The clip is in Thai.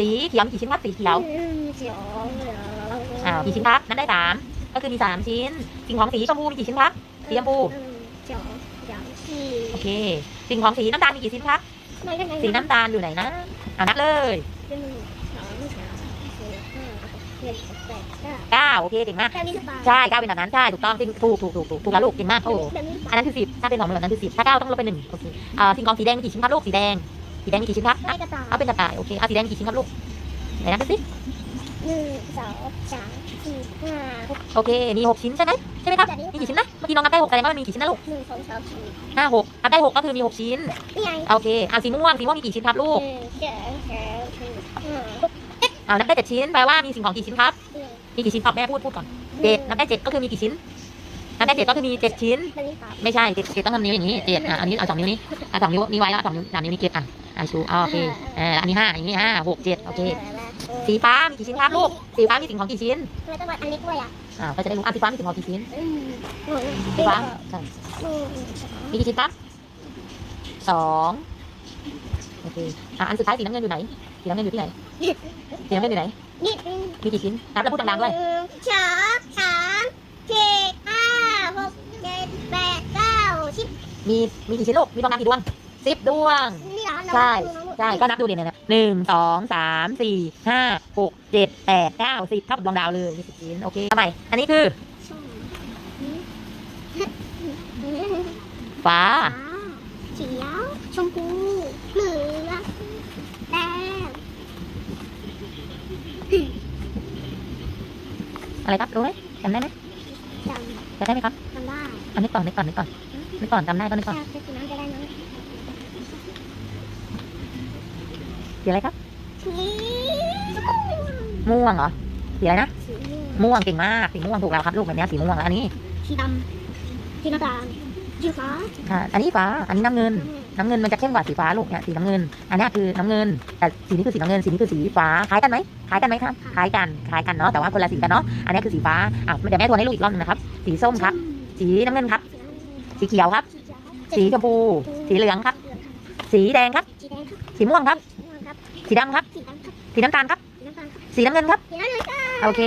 สีเขียวมีกี่ชิ้นครับสีเขียวเขียวเหลืองอ่ากี่ชิ้นครับนั้นได้สามก็คือมีสามชิ้น สิ่งของสีชมพูมีกี่ชิ้นครับสีชมพูเขียวเหลืองสี่โอเค สิ่งของสีน้ำตาลมีกี่ชิ้นครับสีน้ำตาลอยู่ไหนนะเอานับเลยเก้าโอเคเก่งมากใช่เก้าเป็นแบบนั้นใช่ถูกต้องจริงถูกถูกถูกถูกถูกแล้วลูกเก่งมากโอ้โหหรือเปอันนั้นคือสิบถ้าเป็นสองแบบนั้นคือสิบถ้าเก้าต้องลบไปหนึ่งโอเคอ่าสิ่งของสีแดงมีกี่ชิ้นครับลูกสีแดง สีแดงมีกี่ชิ้นครับได้กระต่ายเอาเป็นกระต่ายโอเคเอาสีแดงมีกี่ชิ้นครับลูกไหนนับดูสิหนึ่งสองสามสี่ห้าหกโอเคมีหกชิ้นใช่ไหมใช่ไหมครับมีกี่ชิ้นนะเมื่อกี้น้องนับได้หกแสดงว่ามันมีกี่ชิ้นนะลูกหนึ่งสองสามสี่ห้าหกนับได้หกก็คือมีหกชิ้นนี่ไงโอเคเอาสีม่วงสีม่วงมีกี่ชิ้นครับลูกหนึ่งสองสามสี่ห้าหกเอานับได้เจ็ดชิ้นแปลว่ามีสิ่งของกี่ชิ้นครับเจ็ดมีกี่ชิ้นครับแม่พูดพูดก่อนเจ็ดนับได้เจ็ดก็คือมีกี่ชิ้นนับได้เจ็ดก็คือมีเจ็ดชิ้นแบบนี้ครับไม่ใช่เจ็ดเจ็ดต้องทำนิ้วอย่างนี้เจ็ดอะอันนี้เอาสองนิ้วนี้อะสองนิ้วนี้ไว้แล้วสองนิ้วสามนิ้วนี้เก็บอะ อะชูอะโอเคเอออันนี้ห้าอย่างนี้ห้าหกเจ็ดโอเคสีฟ้ามีกี่ชิ้นครับลูกสีฟ้ามีสิ่งของกี่ชิ้นทำไมต้องวัดอันนี้ด้วยอะอ่าก็จะได้รู้อะสีฟ้ามีสิ่งของกี่ชิ้นอืมหนึ่งสีฟ้าใช่หนึ่งมีกี่ชิ้นครับสองโอเคอะอันสุดท้ายสีน้ำเงินอยู่ไหนสีน้ำเงินอยู่ที่ไหนสีน้ำเงินอยู่ไหนนี่มีกี่ชิ้นนับแล้วพูดดังๆด้วยหนึ่งสองสามสี่ห้าหกเจ็ดแปดเก้าสิบมีมีกี่ชิ้นลูกมีประมาณกี่ดวง สิบดวง นี่เหรอใช่ใช่ก็นับดูเดี๋ยวนะหนึ่งสองสามสี่ห้าหกเจ็ดแปดเก้าสิบเท่ากับดวงดาวเลยมีสิบชิ้นโอเคทำไมอันนี้คือฟ้าเขียวชมพูเหลืองแดงอะไรครับรู้ไหมจำได้ไหมดจำได้ไหมครับำทำได้อันนี้ก่อนนึกก่อนนึกก่อนนึกก่อนจำได้ก็นึกก่อน แค่เป็นน้ำจะได้ไหม สีอะไรครับสีม่วงเหรอ สีอะไรนะสีม่วงม่วงเก่งมาก สีม่วงถูกแล้วครับ ลูกแบบนี้สีม่วงแล้วอันนี้ สีดำสีน้ำตาลสีฟ้าอ่าอันนี้ฟ้า อันนี้น้ำเงิน น้ำเงินมันจะเข้มกว่าสีฟ้าลูกเนี่ย สีน้ำเงิน อันนี้คือน้ำเงิน แต่สีนี้คือสีน้ำเงิน สีนี้คือสีฟ้า คล้ายกันไหมคล้ายกันไหมครับ คล้ายกัน คล้ายกันเนาะ แต่ว่าคนละสีกันเนาะ อันนี้คือสีฟ้า อะเดี๋ยวแม่ทวนให้ลูกอีกรอบหนึงนะครับ สีส้มครับ สีน้ำเงินครับ สีเขียวครับ สีชมพู สีเหลืองครับ สีแดงครับ สีแดงครับสีม่วงครับ สีม่วงครับสีดำครับ สีดำครับ สีน้ำตาลครับ สีน้ำตาลครับ สีน้ำเงินครับ สีน้ำเงินครับ โอเค